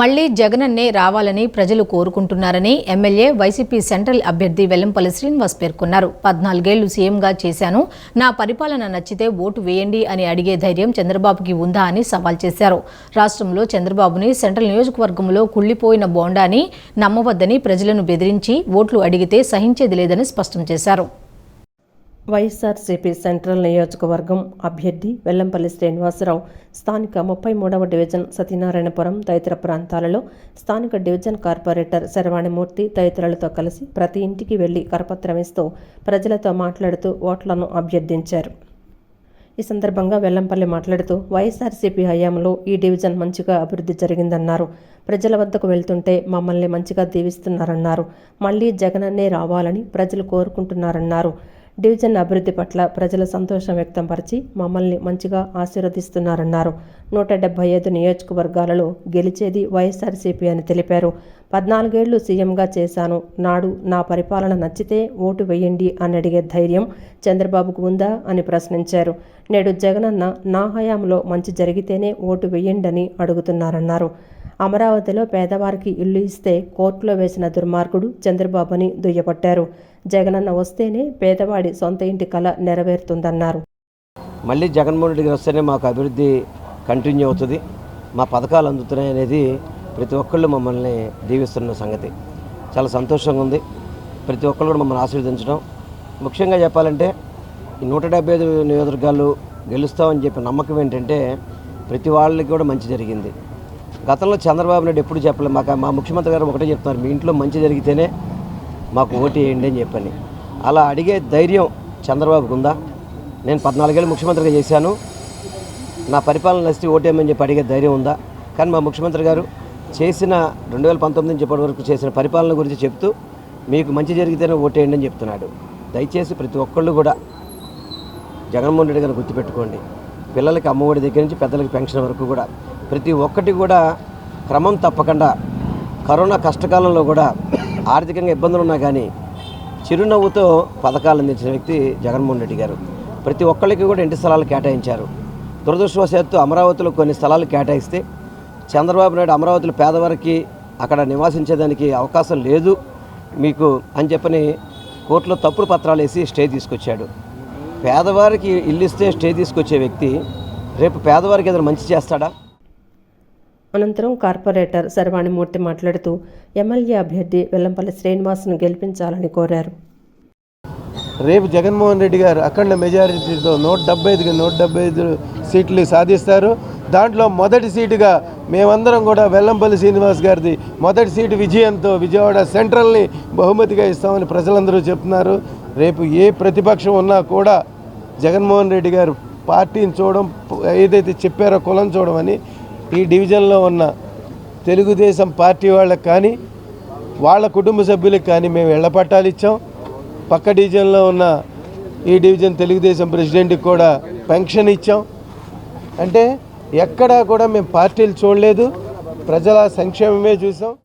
మళ్ళీ జగనన్నే రావాలని ప్రజలు కోరుకుంటున్నారని ఎమ్మెల్యే వైసీపీ సెంట్రల్ అభ్యర్థి వెల్లంపల్లి శ్రీనివాస్ పేర్కొన్నారు. పద్నాలుగేళ్ళు సీఎంగా చేశాను. నా పరిపాలన నచ్చితే ఓటు వేయండి అని అడిగే ధైర్యం చంద్రబాబుకి ఉందా అని సవాల్ చేశారు. రాష్ట్రంలో చంద్రబాబుని సెంట్రల్ నియోజకవర్గంలో కుళ్ళిపోయిన బోండాని నమ్మవద్దని ప్రజలను బెదిరించి ఓట్లు అడిగితే సహించేది లేదని స్పష్టం చేశారు. వైఎస్ఆర్సీపీ సెంట్రల్ నియోజకవర్గం అభ్యర్థి వెల్లంపల్లి శ్రీనివాసరావు స్థానిక ముప్పై మూడవ డివిజన్ సత్యనారాయణపురం తదితర ప్రాంతాలలో స్థానిక డివిజన్ కార్పొరేటర్ శరవాణిమూర్తి తదితరులతో కలిసి ప్రతి ఇంటికి వెళ్ళి కరపత్రం ఇస్తూ ప్రజలతో మాట్లాడుతూ ఓట్లను అభ్యర్థించారు. ఈ సందర్భంగా వెల్లంపల్లి మాట్లాడుతూ వైఎస్ఆర్సీపీ హయాంలో ఈ డివిజన్ మంచిగా అభివృద్ధి జరిగిందన్నారు. ప్రజల వద్దకు వెళ్తుంటే మమ్మల్ని మంచిగా దీవిస్తున్నారన్నారు. మళ్ళీ జగనన్నే రావాలని ప్రజలు కోరుకుంటున్నారన్నారు. డివిజన్ అభివృద్ధి పట్ల ప్రజల సంతోషం వ్యక్తంపరిచి మమ్మల్ని మంచిగా ఆశీర్వదిస్తున్నారన్నారు. నూట డెబ్బై ఐదు నియోజకవర్గాలలో గెలిచేది వైఎస్ఆర్సీపీ అని తెలిపారు. పద్నాలుగేళ్ళు సీఎంగా చేశాను. నాడు నా పరిపాలన నచ్చితే ఓటు వేయండి అని అడిగే ధైర్యం చంద్రబాబుకు ఉందా అని ప్రశ్నించారు. నేడు జగనన్న నా హయాంలో మంచి జరిగితేనే ఓటు వేయండని అడుగుతున్నారన్నారు. అమరావతిలో పేదవారికి ఇల్లు ఇస్తే కోర్టులో వేసిన దుర్మార్గుడు చంద్రబాబుని దుయ్యపట్టారు జగనన్న వస్తేనే పేదవాడి సొంత ఇంటి కళ నెరవేరుతుందన్నారు. మళ్ళీ జగన్మోహన్ రెడ్డి గారు వస్తేనే మాకు అభివృద్ధి కంటిన్యూ అవుతుంది. మా పథకాలు అందుతున్నాయి అనేది ప్రతి ఒక్కళ్ళు మమ్మల్ని దీవిస్తున్న సంగతి. చాలా సంతోషంగా ఉంది. ప్రతి ఒక్కళ్ళు కూడా మమ్మల్ని ఆశీర్వదించడం. ముఖ్యంగా చెప్పాలంటే ఈ నూట డెబ్బై ఐదు నియోజకవర్గాలు గెలుస్తామని చెప్పి నమ్మకం ఏంటంటే ప్రతి వాళ్ళకి కూడా మంచి జరిగింది. గతంలో చంద్రబాబు నాయుడు ఎప్పుడు చెప్పలేదు. మాకు మా ముఖ్యమంత్రి గారు ఒకటే చెప్తున్నారు మీ ఇంట్లో మంచి జరిగితేనే మాకు ఓటు వేయండి అని చెప్పని. అలా అడిగే ధైర్యం చంద్రబాబుకు ఉందా? నేను పద్నాలుగేళ్ళు ముఖ్యమంత్రిగా చేశాను. నా పరిపాలన నచ్చి ఓటేయమని చెప్పి అడిగే ధైర్యం ఉందా? కానీ మా ముఖ్యమంత్రి గారు చేసిన రెండు వేల పంతొమ్మిది నుంచి ఇప్పటి వరకు చేసిన పరిపాలన గురించి చెప్తూ మీకు మంచి జరిగితేనే ఓటేయండి అని చెప్తున్నాడు. దయచేసి ప్రతి ఒక్కళ్ళు కూడా జగన్మోహన్ రెడ్డి గారిని గుర్తుపెట్టుకోండి. పిల్లలకి అమ్మఒడి దగ్గర నుంచి పెద్దలకి పెన్షన్ వరకు కూడా ప్రతి ఒక్కటి కూడా క్రమం తప్పకుండా కరోనా కష్టకాలంలో కూడా ఆర్థికంగా ఇబ్బందులు ఉన్నా కానీ చిరునవ్వుతో పథకాలు అందించిన వ్యక్తి జగన్మోహన్ రెడ్డి గారు. ప్రతి ఒక్కళ్ళకి కూడా ఇంటి స్థలాలు కేటాయించారు. దురదృష్టవశాత్తు అమరావతిలో కొన్ని స్థలాలు కేటాయిస్తే చంద్రబాబు నాయుడు అమరావతిలో పేదవారికి అక్కడ నివాసించేదానికి అవకాశం లేదు మీకు అని చెప్పని కోర్టులో తప్పుడు పత్రాలు వేసి స్టే తీసుకొచ్చాడు. పేదవారికి ఇల్లు ఇస్తే స్టే తీసుకొచ్చే వ్యక్తి రేపు పేదవారికి ఏదైనా మంచి చేస్తాడా? అనంతరం కార్పొరేటర్ శర్వాణిమూర్తి మాట్లాడుతూ ఎమ్మెల్యే అభ్యర్థి వెల్లంపల్లి శ్రీనివాస్ను గెలిపించాలని కోరారు. రేపు జగన్మోహన్ రెడ్డి గారు అఖండ మెజారిటీతో నూట డెబ్బై ఐదుకి నూట డెబ్బై ఐదు సీట్లు సాధిస్తారు. దాంట్లో మొదటి సీటుగా మేమందరం కూడా వెల్లంపల్లి శ్రీనివాస్ గారిది మొదటి సీటు విజయంతో విజయవాడ సెంట్రల్ని బహుమతిగా ఇస్తామని ప్రజలందరూ చెప్తున్నారు. రేపు ఏ ప్రతిపక్షం ఉన్నా కూడా జగన్మోహన్ రెడ్డి గారు పార్టీని చూడడం ఏదైతే చెప్పారో కులం చూడమని ఈ డివిజన్లో ఉన్న తెలుగుదేశం పార్టీ వాళ్ళకి కానీ వాళ్ళ కుటుంబ సభ్యులకు కానీ మేము ఇళ్ళ పట్టాలు ఇచ్చాం. పక్క డివిజన్లో ఉన్న ఈ డివిజన్ తెలుగుదేశం ప్రెసిడెంట్కి కూడా పెన్షన్ ఇచ్చాం. అంటే ఎక్కడా కూడా మేము పార్టీలు చూడలేదు. ప్రజల సంక్షేమమే చూసాం.